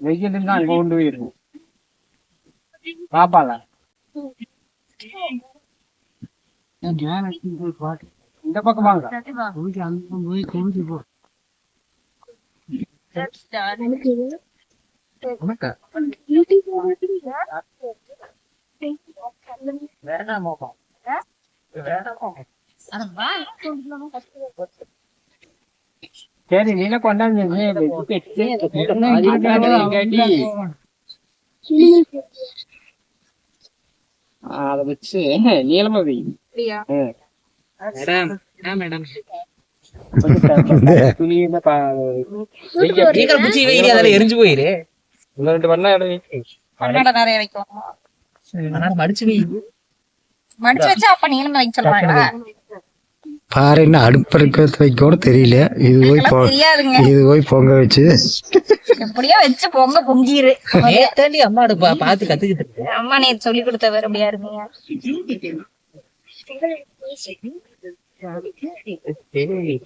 வெயில் தான் அங்க கொண்டு போயிருக்கும் பாப்பால இந்த பக்கம் வாங்க வேணாம் சரி நீல கொண்டாந்து அதை வச்சு நீளமா வை மேடம் எரிஞ்சு போயிரு ரெண்டு பண்ணா இடம். நிறைய அதனால மடிச்சு வை மடிச்சு வச்சா அப்ப நீளம் வைக்க சொல்றாங்க பாரு என்ன அடுப்பு வைக்க தெரியல. இது போய் இது போய் பொங்க வச்சு. எப்படியோ வச்சு பொங்க பொங்கிரு. நேத்தாண்டி அம்மா அடுப்பா பார்த்து கத்துக்கிட்டு இருக்கு. அம்மா நேத்து சொல்லி கொடுத்தவர் அப்படியா இருந்தீங்க சரி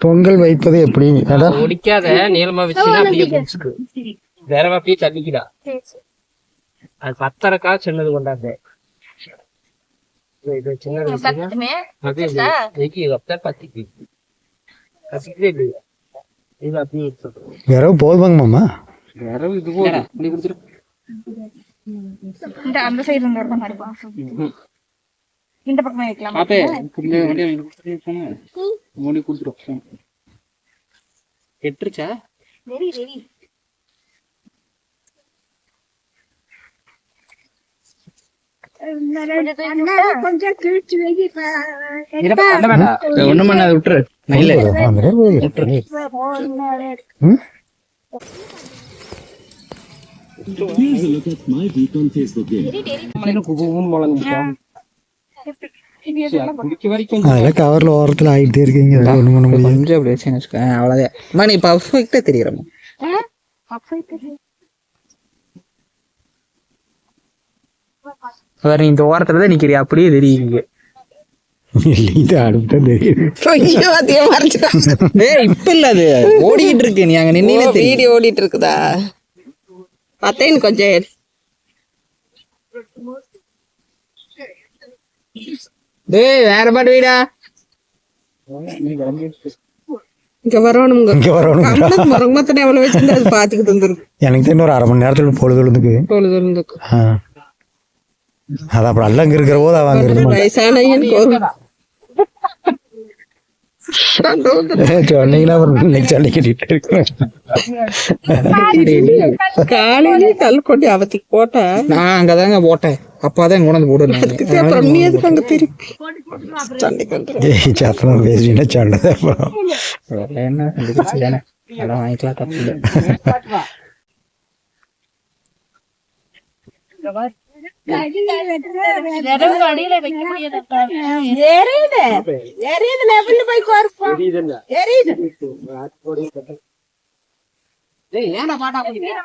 பொங்கல் வைப்பது எப்படி? அதான். ஒடிக்காத. நீளமா வச்சுன்னா அப்படியே பிடிச்சிக்கு வேற அப்படியே தள்ளிக்கிடா. அது பத்தரைக்கா சின்னது கொண்டாந்து. இது சின்னது வச்சுன்னா பத்துமே அது வெக்கி அப்படியே பத்திக்கு பத்திக்கிட்டே இல்லையா இது அப்படியே எடுத்துக்கணும் விரவு போதுமாங்க மாமா வேற இது போதும் இப்படி கொடுத்துரு இந்த அந்த சைடு இருந்து ஒரு பக்கம் அடிப்பா இந்த பக்கமே வைக்கலாம் பாப்பே இந்த அதெல்லாம் கவர்ல ஓரத்துல ஆயிட்டே இருக்கீங்க. ஒண்ணும் பண்ண முடியாது. கொஞ்சம் அப்படி வச்சு அவ்வளவுதான். நீ பர்ஃபெக்டா தெரியுறமா வேற நீ இந்த ஓரத்துல தான் நிக்கிறியா? அப்படியே தெரியுங்க இப்ப இல்ல அது. ஓடிக்கிட்டு இருக்கு. நீ அங்க நின்னே வீடியோ ஓடிட்டு இருக்குதா? பார்த்தேன் கொஞ்சம். டேய் வேற பாட்டு வீடா. இங்க வரணுங்க இங்க வரணும் கமலத்து மரங்கமத்தனை எவ்வளவு வச்சிருந்தா அது பாத்துக்கிட்டு எனக்கு தெரிஞ்ச ஒரு அரை மணி நேரத்துல பொழுது விழுந்துக்கு பொழுது. அது அப்புறம் அல்ல அங்க இருக்கிற போது ஒரு சொன்னீங்கன்னா காலையிலேயே கல் கொண்டு அவத்திக்கு போட்டா. நான் அங்கதாங்க போட்டேன். அப்பாதான் கொண்டாந்து அப்புறம் நீ எதுக்கு அங்க திருப்பி? பேசினா சொன்னது அப்புறம். என்ன? வாங்கிக்கலாம் தப்பு எரியுது. எரியுது லெவல்ல போய் கோர்ப்போம். தெரியுதுல்ல எரியுது. ஏய் ஏன்னா பாட்டா வேற போச்சு வேற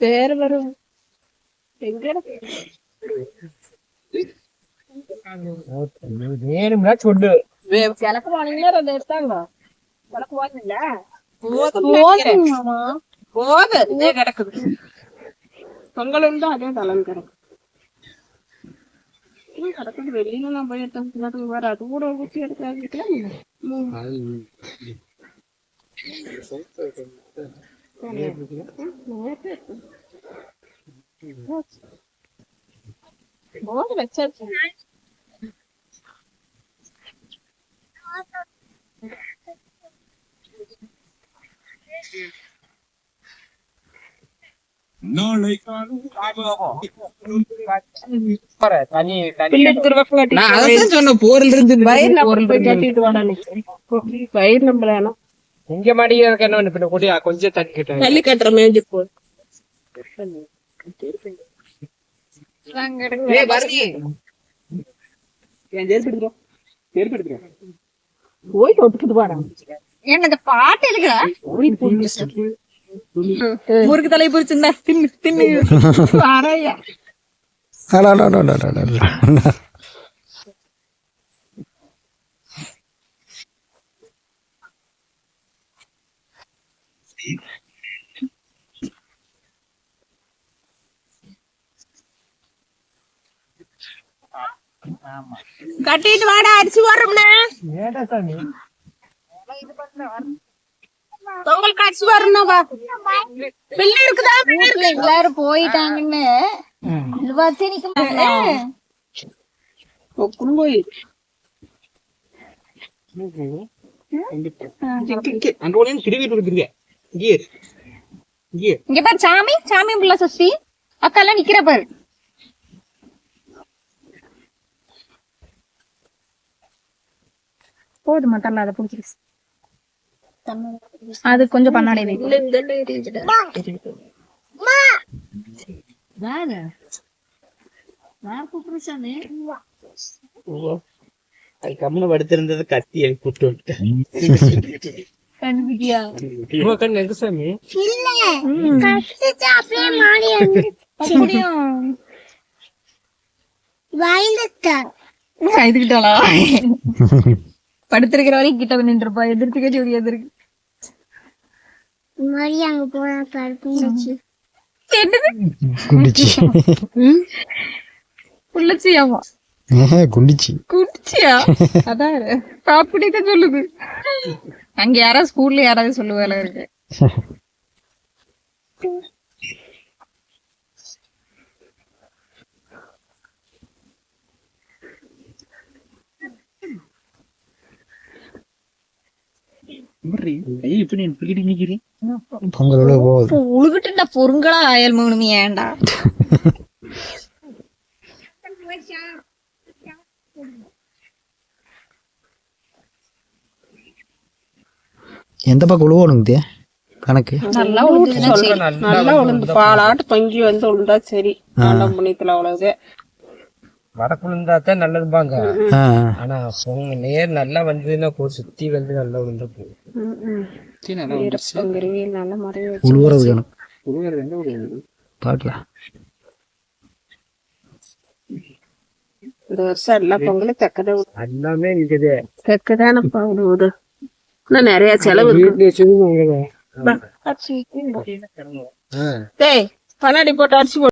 வேற வரும் வேணும்னா சொல்லு கிழக்கு போனீங்கன்னா ரெண்டு எடுத்தாங்க கிழக்கு போனீங்கள போது இதே கிடக்குது. பொங்கல் தான் அதே தலன் கிடக்கு. கிடக்குது வெளியில நான் போய் எடுத்தேன் அது கூட ஊற்றி எடுத்து தண்ணி நான் அதான் சொன்னேன் போர்ல இருந்து வயிறு நம்ம போய் இங்க மாடிக்கிறதுக்கு என்ன பண்ணு, பின்ன கொடி கொஞ்சம் தண்ணி கிட்ட தள்ளி கட்டுற மேய்ஞ்சி போ. ஏய் பரணி போய் தொட்டுக்கிட்டு வாடா. என்ன பாட்டு முறுக்கு தின்னு தின்னு. கட்டிட்டு வாடா அரிசி வரோம்னா ஏடா சாமி? பொங்கலுக்கு அரிசி வரணும் வா. பிள்ளை இருக்குதா வீட்டுல எல்லாரும் போயிட்டாங்கன்னு. பார்த்து நிக்க மாட்டேன் போய். இங்க பாரு சாமி சாமி புள்ள சஷ்டி. அக்கா எல்லாம் நிக்கிற பாரு. போதுமா தள்ள அதை பிடிச்சிருச்சு. அது கொஞ்சம் பண்ணாடே வை. அது கம்முனு படுத்திருந்தது கத்தி எனக்கு கூட்டு வந்துட்டேன் உங்க கண்ணு எங்க சாமி? இதுகிட்டாளா படுத்திருக்கிற வரைக்கும் கிட்ட நின்றுப்பா எதிர்த்துக்க சொல்லி எதிர்க்கு குண்டிச்சி புள்ளச்சியாமா ஆஹா, குண்டிச்சி குடிச்சியா அதான். அப்படிதான் சொல்லுது. அங்க யாராவது ஸ்கூல்ல யாராவது சொல்லுவால இருக்கு? பொங்கல் உள்ள போகுது. உழுகிட்டு பொருங்களா ஆயல் மூணுமே ஏன்டா எந்த பக்கம் உழுவணுங்க கணக்கு? நல்லா சரி. நல்லா உளுந்து பாலாட்டு பங்கி வந்து உளுந்தா சரி. நல்ல புண்ணியத்துல அவ்வளவு வடக்குழுந்தா தான் நல்லதுபாங்க ஆ. ஆனா பொங்க நேர் நல்லா வந்ததுன்னா போ சுத்தி வந்து நல்லா விழுந்தா போகும். வீரப்பங்கிருவி நல்ல முறை உழுவுறது பார்க்கலாம் இந்த வருஷம் எல்லா பொங்கலும் எல்லாமே இருக்குது தெக்கதானப்பா விடுவது இன்னும் நிறைய செலவு இருக்கு. போட்டு அரிசி போட்டு